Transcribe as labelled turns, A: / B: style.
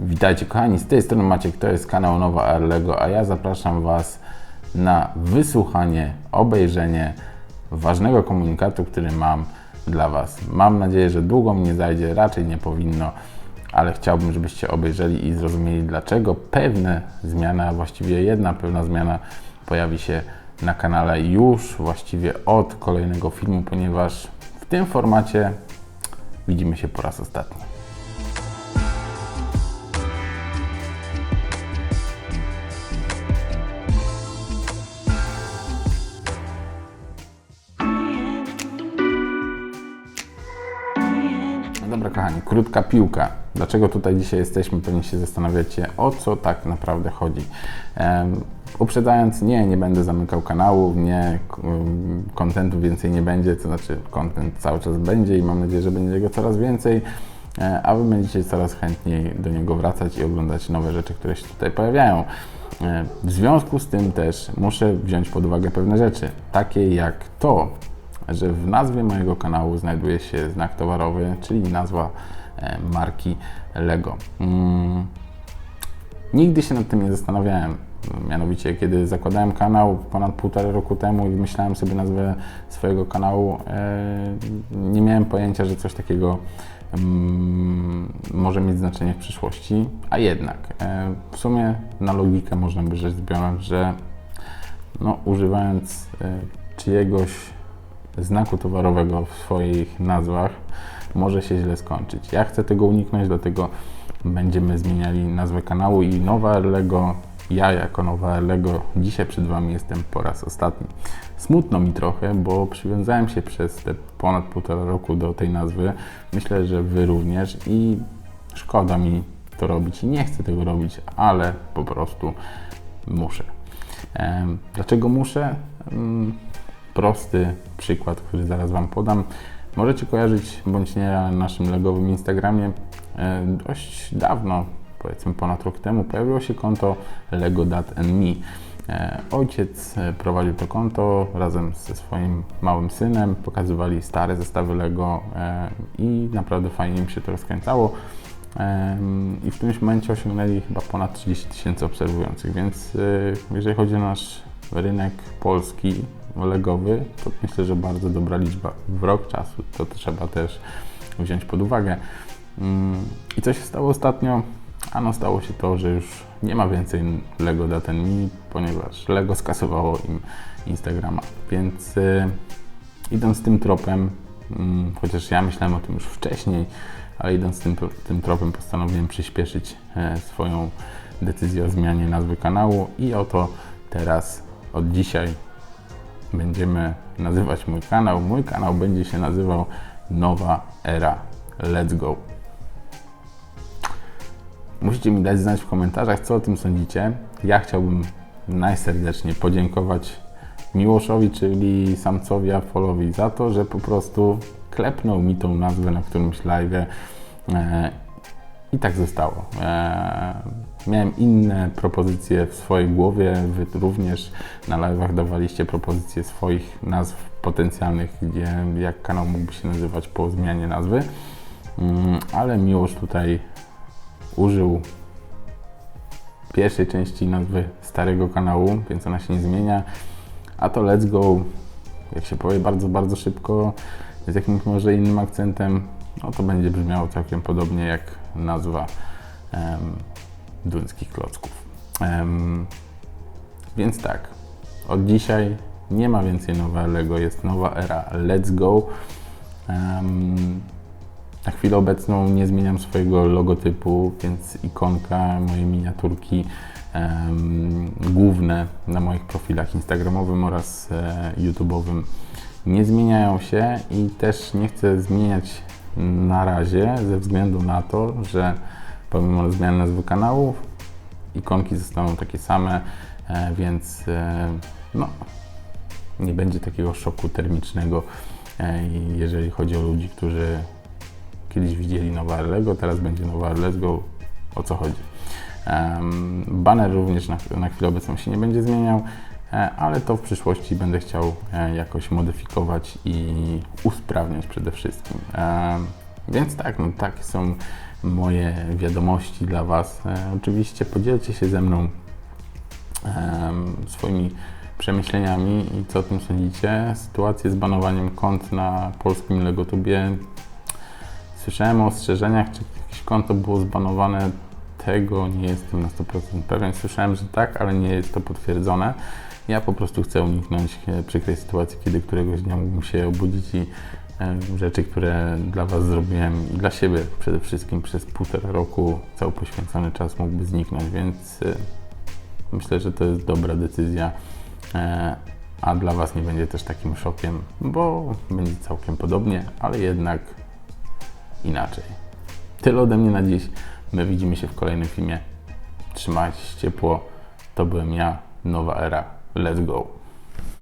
A: Witajcie kochani, z tej strony Maciek, to jest kanał Nowa Arlego, a ja zapraszam Was na wysłuchanie, obejrzenie ważnego komunikatu, który mam dla Was. Mam nadzieję, że długo mnie zajdzie, raczej nie powinno, ale chciałbym, żebyście obejrzeli i zrozumieli, dlaczego pewne zmiany, a właściwie jedna pewna zmiana pojawi się na kanale już właściwie od kolejnego filmu, ponieważ w tym formacie widzimy się po raz ostatni. Kochani, krótka piłka. Dlaczego tutaj dzisiaj jesteśmy? Pewnie się zastanawiacie, o co tak naprawdę chodzi. Um, uprzedzając, nie, nie będę zamykał kanału, nie, kontentu więcej nie będzie, to znaczy kontent cały czas będzie i mam nadzieję, że będzie go coraz więcej, e, a Wy będziecie coraz chętniej do niego wracać i oglądać nowe rzeczy, które się tutaj pojawiają. E, W związku z tym też muszę wziąć pod uwagę pewne rzeczy, takie jak to, że w nazwie mojego kanału znajduje się znak towarowy, czyli nazwa e, marki Lego. Mm, Nigdy się nad tym nie zastanawiałem. Mianowicie, kiedy zakładałem kanał ponad półtora roku temu i wymyślałem sobie nazwę swojego kanału, e, nie miałem pojęcia, że coś takiego mm, może mieć znaczenie w przyszłości, a jednak e, w sumie na logikę można by rzecz biorąc, że no, używając czyjegoś znaku towarowego w swoich nazwach może się źle skończyć. Ja chcę tego uniknąć, dlatego będziemy zmieniali nazwę kanału i nowa Lego, ja jako nowa Lego dzisiaj przed Wami jestem po raz ostatni. Smutno mi trochę, bo przywiązałem się przez te ponad półtora roku do tej nazwy. Myślę, że Wy również i szkoda mi to robić i nie chcę tego robić, ale po prostu muszę. Dlaczego muszę? Prosty przykład, który zaraz Wam podam. Możecie kojarzyć bądź nie na naszym legowym Instagramie. e, Dość dawno, powiedzmy ponad rok temu, pojawiło się konto Lego Dad and Me. E, Ojciec e, prowadził to konto razem ze swoim małym synem, pokazywali stare zestawy Lego i naprawdę fajnie im się to rozkręcało. I w którymś momencie osiągnęli chyba ponad 30 tysięcy obserwujących, więc jeżeli chodzi o nasz rynek polski legowy, to myślę, że bardzo dobra liczba w rok czasu. To trzeba też wziąć pod uwagę. Mm, I co się stało ostatnio? Ano stało się to, że już nie ma więcej Lego Data Me, ponieważ Lego skasowało im Instagrama. Więc y, idąc tym tropem, mm, chociaż ja myślałem o tym już wcześniej, ale idąc tym, tym tropem postanowiłem przyspieszyć e, swoją decyzję o zmianie nazwy kanału i oto teraz od dzisiaj będziemy nazywać mój kanał. Mój kanał będzie się nazywał Nowa Era Let's Go. Musicie mi dać znać w komentarzach, co o tym sądzicie. Ja chciałbym najserdeczniej podziękować Miłoszowi, czyli samcowi Afolowi, za to, że po prostu klepnął mi tą nazwę na którymś live e, i tak zostało. E, miałem inne propozycje w swojej głowie, wy również na live'ach dawaliście propozycje swoich nazw potencjalnych, gdzie jak kanał mógłby się nazywać po zmianie nazwy, Mm, ale Miłosz tutaj użył pierwszej części nazwy starego kanału, więc ona się nie zmienia. A to Let's Go, jak się powie bardzo, bardzo szybko, z jakimś może innym akcentem, no to będzie brzmiało całkiem podobnie jak nazwa em, duńskich klocków. Em, więc tak, od dzisiaj nie ma więcej nowego, jest nowa era Let's Go. Na chwilę obecną nie zmieniam swojego logotypu, więc ikonka, moje miniaturki główne na moich profilach Instagramowym oraz e, YouTube'owym nie zmieniają się i też nie chcę zmieniać na razie ze względu na to, że pomimo zmiany nazwy kanału ikonki zostaną takie same, e, więc e, no, nie będzie takiego szoku termicznego, e, jeżeli chodzi o ludzi, którzy kiedyś widzieli nowe Lego, teraz będzie nowe Let's Go. O co chodzi? Banner również na, na chwilę obecną się nie będzie zmieniał, ale to w przyszłości będę chciał e, jakoś modyfikować i usprawniać przede wszystkim. Em, Więc tak, no takie są moje wiadomości dla Was. E, oczywiście podzielcie się ze mną swoimi przemyśleniami i co o tym sądzicie. Sytuację z banowaniem kont na polskim Legotubie. Słyszałem o ostrzeżeniach, czy jakieś konto było zbanowane. Tego nie jestem na 100% pewien. Słyszałem, że tak, ale nie jest to potwierdzone. Ja po prostu chcę uniknąć e, przykrej sytuacji, kiedy któregoś dnia mógłbym się obudzić i e, rzeczy, które dla Was zrobiłem i dla siebie przede wszystkim przez półtora roku cały poświęcony czas mógłby zniknąć, więc e, myślę, że to jest dobra decyzja, a dla Was nie będzie też takim szokiem, bo będzie całkiem podobnie, ale jednak inaczej. Tyle ode mnie na dziś. My widzimy się w kolejnym filmie. Trzymajcie się ciepło. To byłem ja, nowa era. Let's go.